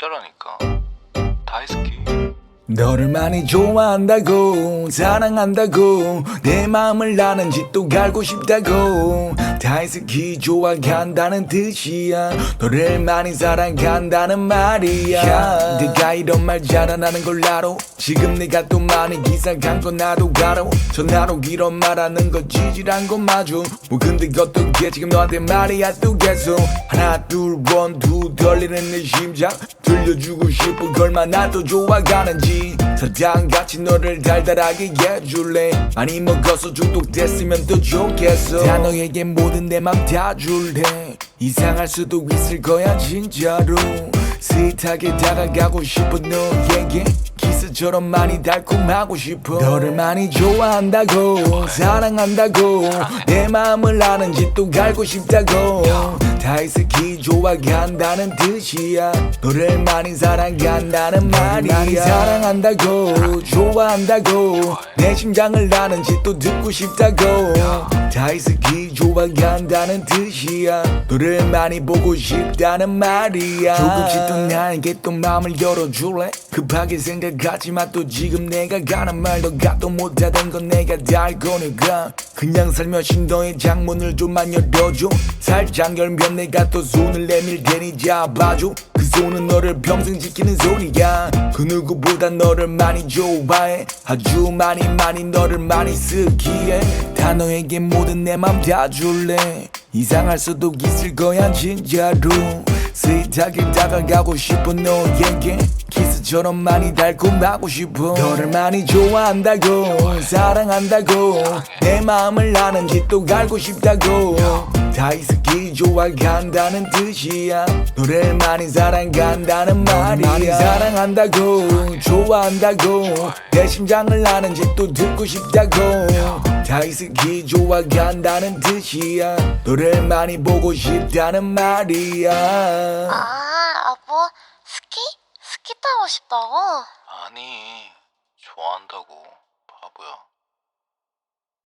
진짜라니까. 다이스키 너를 많이 좋아한다고 사랑한다고 내 마음을 아는지 또 알고 싶다고 다이스키 좋아한다는 뜻이야. 너를 많이 사랑한다는 말이야. 네가 이런 말 잘안하는 걸 알아? 지금 내가 또 많이 이상한 건 나도 알아. 전화로 이런 말하는 거 지질한 건 맞아 뭐 근데 어떻게 지금 너한테 말이야 또 계속 하나 둘원두 떨리는 내 심장. 들려주고 싶은 걸 얼마나 더 좋아가는지 사탕같이 너를 달달하게 해줄래? 많이 먹어서 중독됐으면 더 좋겠어. 다 너에게 모든 내 맘 다 줄래? 이상할 수도 있을 거야 진짜로. 스윗하게 다가가고 싶은 너에게. 키스처럼 많이 달콤하고 싶어. 너를 많이 좋아한다고 사랑한다고. 내 마음을 아는지 또 알고 싶다고 다이스키 좋아한다는 뜻이야. 너를 많이 사랑한다는 말이야. 많이 사랑한다고. 좋아한다고. 내 심장을 아는지 또 듣고 싶다고. 다이스키 좋아한다는 뜻이야. 너를 많이 보고 싶다는 말이야. 조금씩 더 나에게 또 마음을 열어줄래? 급하게 생각하지만 또 지금 내가 가는 말 너가 또 못하던 건 내가 다 내가 그냥 살며시 너의 장문을 좀만 열어줘. 살짝 열면 내가 또 손을 내밀 테니 잡아줘. 그 손은 너를 평생 지키는 손이야. 그 누구보다 너를 많이 좋아해. 아주 많이 많이 너를 많이 쓰기에 다 너에게 모든 내 맘 다 줄래. 이상할 수도 있을 거야 진짜로 스윗하게 다가가고 싶어 너에게 키스처럼 많이 달콤하고 싶어. 너를 많이 좋아한다고 사랑한다고 내 마음을 아는지 또 알고 싶다고. 다이스키 좋아한다는 뜻이야. 너를 많이 사랑한다는 말이야. 많이 사랑한다고. 좋아한다고 내 심장을 아는지 또 듣고 싶다고 다이스키 좋아한다는 뜻이야 너를 많이 보고 싶다는 말이야 아, 뭐 스키? 스키 타고 싶다고? 아니 좋아한다고 바보야